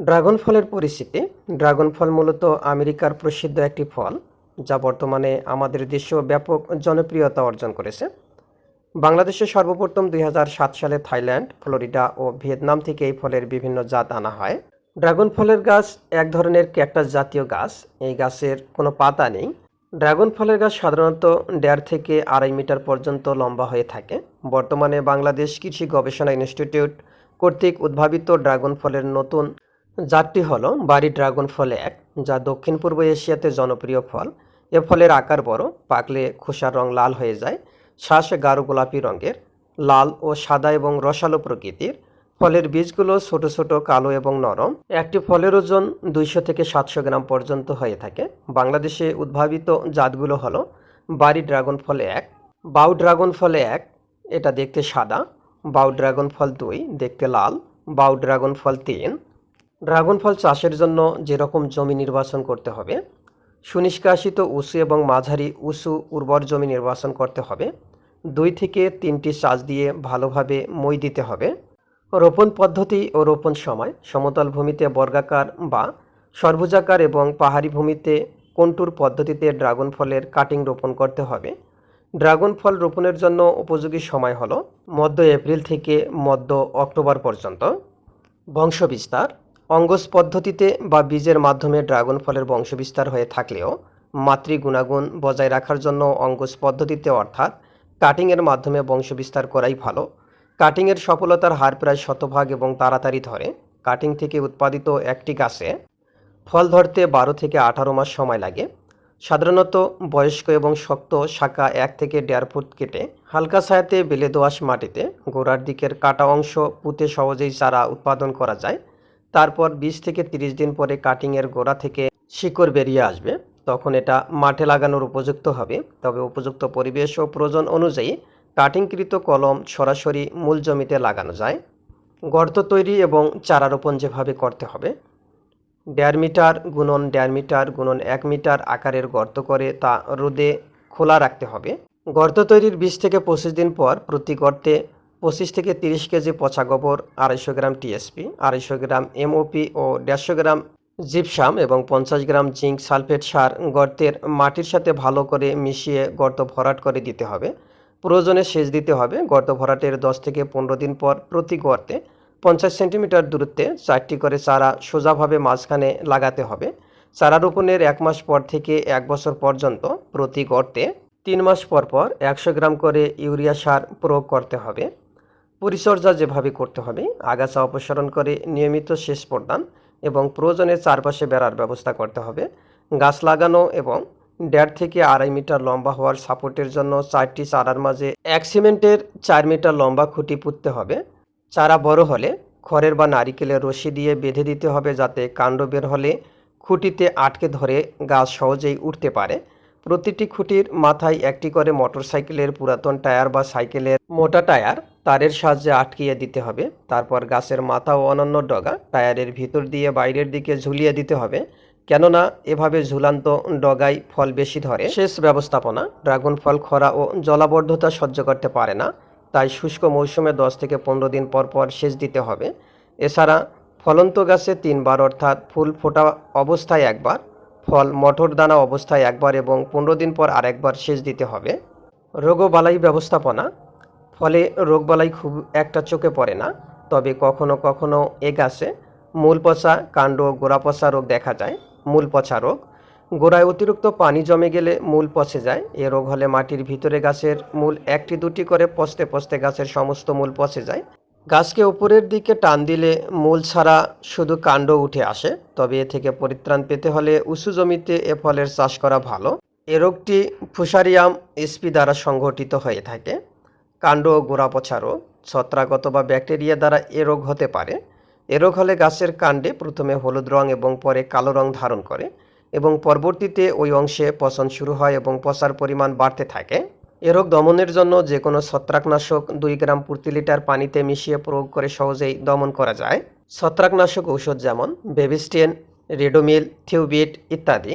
Dragon ফলের পরিচিতি dragon ফল মূলত আমেরিকার প্রসিদ্ধ একটি ফল, যা বর্তমানে আমাদের দেশেও ব্যাপক জনপ্রিয়তা অর্জন করেছে। বাংলাদেশে সর্বপ্রথম দুই হাজার সাত সালে থাইল্যান্ড, ফ্লোরিডা ও ভিয়েতনাম থেকে এই ফলের বিভিন্ন জাত আনা হয়। ড্রাগন ফলের গাছ এক ধরনের ক্যাকটাস জাতীয় গাছ। এই গাছের কোনো পাতা নেই। ড্রাগন ফলের গাছ সাধারণত দেড় থেকে আড়াই মিটার পর্যন্ত লম্বা হয়ে থাকে। বর্তমানে বাংলাদেশ কৃষি গবেষণা ইনস্টিটিউট কর্তৃক উদ্ভাবিত ড্রাগন ফলের নতুন জাতটি হলো বাড়ি ড্রাগন ফল এক, যা দক্ষিণ পূর্ব এশিয়াতে জনপ্রিয় ফল। এ ফলের আকার বড়, পাকলে খোসার রং লাল হয়ে যায়, শ্বাস গাঢ় গোলাপি রঙের, লাল ও সাদা এবং রসালো প্রকৃতির। ফলের বীজগুলো ছোট ছোট, কালো এবং নরম। একটি ফলের ওজন দুইশো থেকে সাতশো গ্রাম পর্যন্ত হয়ে থাকে। বাংলাদেশে উদ্ভাবিত জাতগুলো হলো বাড়ি ড্রাগন ফল এক, বাউ ড্রাগন ফল এক, এটা দেখতে সাদা, বাউ ড্রাগন ফল দুই দেখতে লাল, বাউ ড্রাগন ফল তিন ড্রাগন ফল চাষের জন্য যেরকম জমি নির্বাচন করতে হবে, সুনিষ্কাশিত উঁচু এবং মাঝারি উঁচু উর্বর জমি নির্বাচন করতে হবে, দুই থেকে তিনটি চাষ দিয়ে ভালোভাবে মই দিতে হবে, রোপণ পদ্ধতি ও রোপণ সময়, সমতল ভূমিতে বর্গাকার বা সর্বুজাকার এবং পাহাড়ি ভূমিতে কন্টুর পদ্ধতিতে ড্রাগন ফলের কাটিং রোপণ করতে হবে, ড্রাগন ফল রোপণের জন্য উপযোগী সময় হলো মধ্য এপ্রিল থেকে মধ্য অক্টোবর পর্যন্ত বংশবিস্তার অঙ্গজ পদ্ধতিতে বা বীজের মাধ্যমে ড্রাগন ফলের বংশবিস্তার হয়ে থাকলেও মাতৃ গুণাগুণ বজায় রাখার জন্য অঙ্গজ পদ্ধতিতে অর্থাৎ কাটিংয়ের মাধ্যমে বংশবিস্তার করাই ভালো। কাটিংয়ের সফলতার হার প্রায় শতভাগ এবং তাড়াতাড়ি ধরে। কাটিং থেকে উৎপাদিত একটি গাছে ফল ধরতে বারো থেকে আঠারো মাস সময় লাগে। সাধারণত বয়স্ক এবং শক্ত শাখা এক থেকে দেড় ফুট কেটে হালকা ছায়াতে বেলে দোয়াশ মাটিতে গোড়ার দিকের কাটা অংশ পুঁতে সহজেই চারা উৎপাদন করা যায়। তারপর বিশ থেকে তিরিশ দিন পরে কাটিংয়ের গোড়া থেকে শিকড় বেরিয়ে আসবে। তখন এটা মাঠে লাগানোর উপযুক্ত হবে। তবে উপযুক্ত পরিবেশ ও প্রয়োজন অনুযায়ী কাটিংকৃত কলম সরাসরি মূল জমিতে লাগানো যায়। গর্ত তৈরি এবং চারা রোপণ যেভাবে করতে হবে। দেড় মিটার গুণন দেড় মিটার গুণন এক মিটার আকারের গর্ত করে তা রোদে খোলা রাখতে হবে। গর্ত তৈরির বিশ থেকে পঁচিশ দিন পর প্রতি গর্তে পঁচিশ থেকে তিরিশ কেজি পচা গোবর, আড়াইশো গ্রাম টিএসপি, আড়াইশো গ্রাম এমওপি ও দেড়শো গ্রাম জিপসাম এবং পঞ্চাশ গ্রাম জিঙ্ক সালফেট সার গর্তের মাটির সাথে ভালো করে মিশিয়ে গর্ত ভরাট করে দিতে হবে। প্রয়োজনে সেচ দিতে হবে। গর্ত ভরাটের দশ থেকে পনেরো দিন পর প্রতি গর্তে পঞ্চাশ সেন্টিমিটার দূরত্বে চারটি করে চারা সোজাভাবে মাঝখানে লাগাতে হবে। চারা রোপণের এক মাস পর থেকে এক বছর পর্যন্ত প্রতি গর্তে তিন মাস পর পর একশো গ্রাম করে ইউরিয়া সার প্রয়োগ করতে হবে। পরিচর্যা যেভাবে করতে হবে, আগাছা অপসারণ করে নিয়মিত সেচ প্রদান এবং প্রয়োজনে চারপাশে বেড়ার ব্যবস্থা করতে হবে। গাছ লাগানো এবং দেড় থেকে আড়াই মিটার লম্বা হওয়ার সাপোর্টের জন্য চারটি চারার মাঝে এক সিমেন্টের চার মিটার লম্বা খুঁটি পুঁততে হবে। চারা বড় হলে খড়ের বা নারিকেলের রশি দিয়ে বেঁধে দিতে হবে যাতে কাণ্ড বের হলে খুঁটিতে আটকে ধরে গাছ সহজেই উঠতে পারে। প্রতিটি খুঁটির মাথায় একটি করে মোটরসাইকেলের পুরাতন টায়ার বা সাইকেলের মোটা টায়ার, তারের সাহায্যে আটকিয়ে দিতে হবে। তারপর গাছের মাথা ও অন্যান্য ডগা টায়ারের ভিতর দিয়ে বাইরের দিকে ঝুলিয়ে দিতে হবে। কেননা, এভাবে ঝুলান্ত ডগায় ফল বেশি ধরে। শেষ ব্যবস্থাপনা, ড্রাগন ফল খরা ও জলাবদ্ধতা সহ্য করতে পারে না। তাই শুষ্ক মৌসুমে দশ থেকে পনেরো দিন পর পর সেচ দিতে হবে। এছাড়া, ফলন্ত গাছে তিনবার অর্থাৎ ফুল ফোটা অবস্থায় একবার ফল মটর দানা অবস্থায় একবার এবং পনেরো দিন পর আরেকবার সেচ দিতে হবে। রোগ বালাই ব্যবস্থাপনা। ফলে রোগবালাই খুব একটা চোখে পড়ে না, তবে কখনো কখনো এ গাছে মূল পচা, কাণ্ড গোড়া পচা রোগ দেখা যায়, মূল পচা রোগ। গোড়ায় অতিরিক্ত পানি জমে গেলে মূল পচে যায়। এ রোগ হলে মাটির ভিতরে গাছের মূল একটি দুটি করে পচতে পচতে গাছের সমস্ত মূল পচে যায়। গাছকে উপরের দিকে টান দিলে মূল ছাড়া শুধু কাণ্ড উঠে আসে। তবে এ থেকে পরিত্রাণ পেতে হলে উঁচু জমিতে এ ফলের চাষ করা ভালো। এ রোগটি ফুসারিয়াম এসপি দ্বারা সংঘটিত হয়ে থাকে। কাণ্ড ও গোড়া পচা রোগ ছত্রাকত বা ব্যাকটেরিয়া দ্বারা এ রোগ হতে পারে। এ রোগ হলে গাছের কাণ্ডে প্রথমে হলুদ রং এবং পরে কালো রং ধারণ করে এবং পরবর্তীতে ওই অংশে পচন শুরু হয় এবং পচার পরিমাণ বাড়তে থাকে। এ রোগ দমনের জন্য যে কোনো ছত্রাকনাশক দুই গ্রাম প্রতি লিটার পানিতে মিশিয়ে প্রয়োগ করে সহজেই দমন করা যায়। ছত্রাকনাশক ঔষধ যেমন বেবিস্টেন রেডোমিল, থিউবিট ইত্যাদি।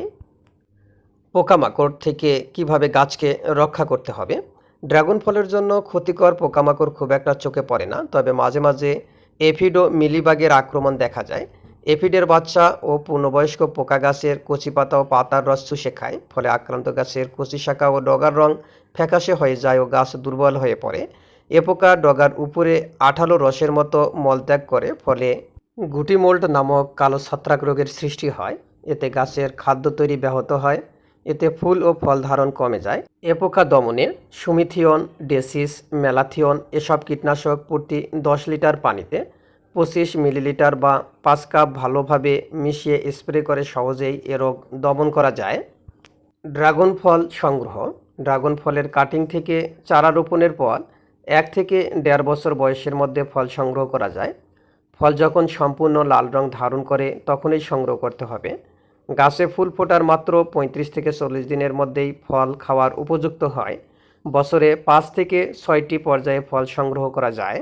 পোকামাকড় থেকে কীভাবে গাছকে রক্ষা করতে হবে? ড্রাগন ফলের জন্য ক্ষতিকর পোকামাকড় খুব একটা চোখে পড়ে না, তবে মাঝে মাঝে এফিডো মিলিবাগের আক্রমণ দেখা যায়। এফিডের বাচ্চা ও পূর্ণবয়স্ক পোকা গাছের কচি পাতা ও পাতার রস চুষে খায়, ফলে আক্রান্ত গাছের কচি শাখা ও ডগার রং ফ্যাকাশে হয়ে যায় ও গাছ দুর্বল হয়ে পড়ে। এ পোকা ডগার উপরে আঠালো রসের মতো মলত্যাগ করে, ফলে গুটি মোল্ড নামক কালো ছত্রাক রোগের সৃষ্টি হয়। এতে গাছের খাদ্য তৈরি ব্যাহত হয়, এতে ফুল ও ফল ধারণ কমে যায়। এ পোকা দমনে সুমিথিয়ন, ডেসিস ম্যালাথিয়ন এসব কীটনাশক প্রতি দশ লিটার পানিতে পঁচিশ মিলিলিটার বা পাঁচ কাপ ভালোভাবে মিশিয়ে স্প্রে করে সহজেই এ রোগ দমন করা যায়। ড্রাগন ফল সংগ্রহ। ড্রাগন ফলের কাটিং থেকে চারা রোপণের পর এক থেকে দেড় বছর বয়সের মধ্যে ফল সংগ্রহ করা যায়। ফল যখন সম্পূর্ণ লাল রং ধারণ করে তখনই সংগ্রহ করতে হবে। গাছে ফুল ফোটার মাত্র পঁয়ত্রিশ থেকে চল্লিশ দিনের মধ্যেই ফল খাওয়ার উপযুক্ত হয়। বছরে পাঁচ থেকে ছয়টি পর্যায়ে ফল সংগ্রহ করা যায়।